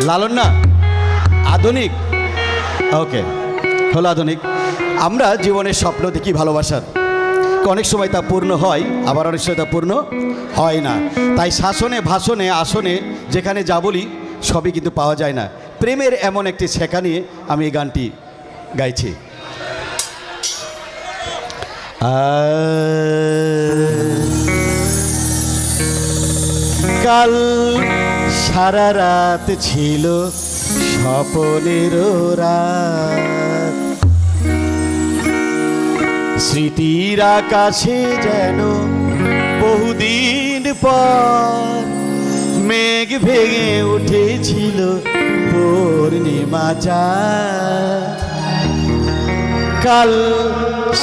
লালন না? আধুনিক? ওকে, হলো আধুনিক। আমরা জীবনের স্বপ্ন দেখি ভালোবাসার। অনেক সময় তা পূর্ণ হয়, আবার অনেক সময় তা পূর্ণ হয় না। তাই শাসনে, ভাষণে, আসনে, যেখানে যা বলি, সবই কিন্তু পাওয়া যায় না। প্রেমের এমন একটি শেখা নিয়ে আমি এই গানটি গাইছি। কাল সারা রাত ছিল স্বপনের রাত স্মৃতির আকাশে যেন বহুদিন পর মেঘ ভেঙে উঠেছিল পূর্ণিমা। কাল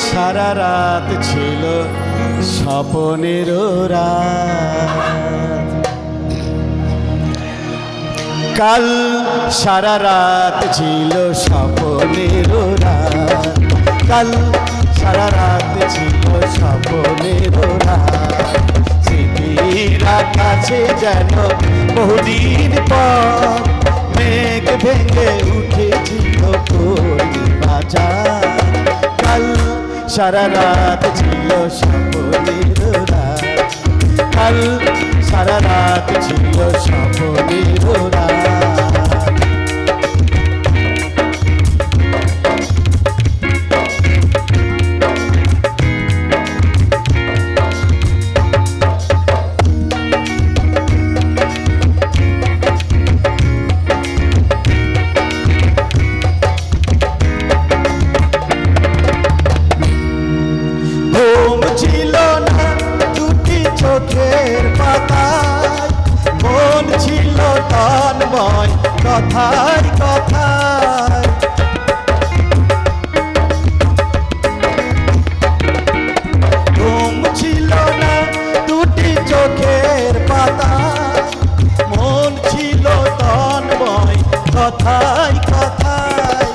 সারা রাত ছিল স্বপনের রাত কাল সারা রাত ছিল স্বপনের রাত কাল সারা রাত ছিল স্মৃতির আকাশে যেন বহুদিন পর মেঘ ভেঙে উঠেছিল পূর্ণিমা। কাল সারা রাত ছিল কথায় কথায় ঘুম ছিল না দুটি চোখের পাতায় মন ছিল তন্ময় কথায় কথায়।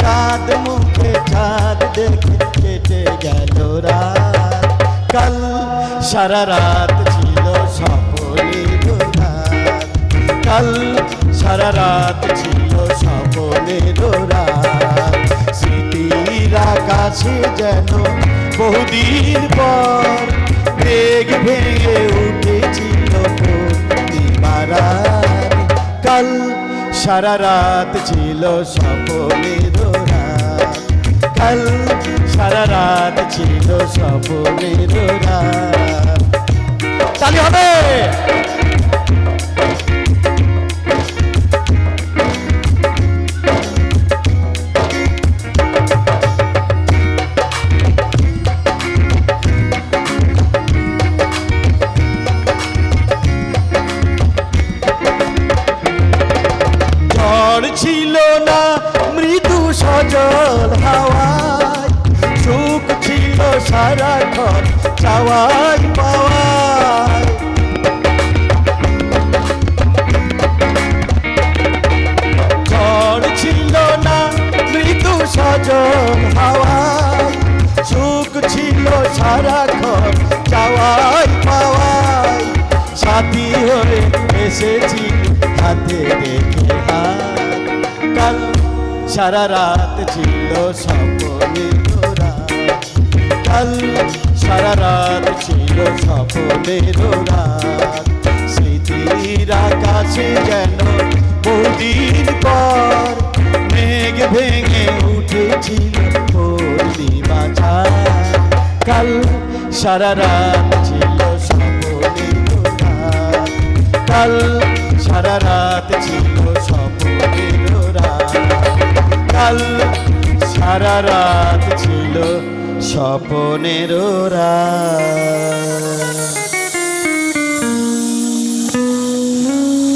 চাঁদ মুখে চাঁদ দেখে কেটে গেল রাত। কাল সারা রাত ছিল রাত কাল সারা রাত ছিল সপনের রাত। স্মৃতির আকাশে যেন বহুদিন পর মেঘ ভেঙে উঠেছিল পূর্ণিমারাত কাল সারা রাত ছিল সপনের রাত। কাল সারা রাত ছিল সপনের রাত। হবে! ছিল না মৃদু সজল হাওয়ায়। সুখ ছিল সারাক্ষণ চাওয়াই পাওয়ায়। ঝড় ছিল না মৃদু সজল হাওয়ায়। সুখ ছিল সারাক্ষণ চাওয়াই পাওয়াই সাথী হয়ে এসেছি হাতে রেখে সারা রাত ছিল স্বপনের রাত কাল সারা রাত ছিল স্বপনের রাত স্মৃতির আকাশে যেন বহুদিন পর মেঘ ভেঙে উঠেছিল পূর্ণিমা। কাল সারা রাত ছিল স্বপনের রাত কাল সারা রাত ছিল স্বপনের রাত কাল সারা রাত ছিল স্বপনের রাত।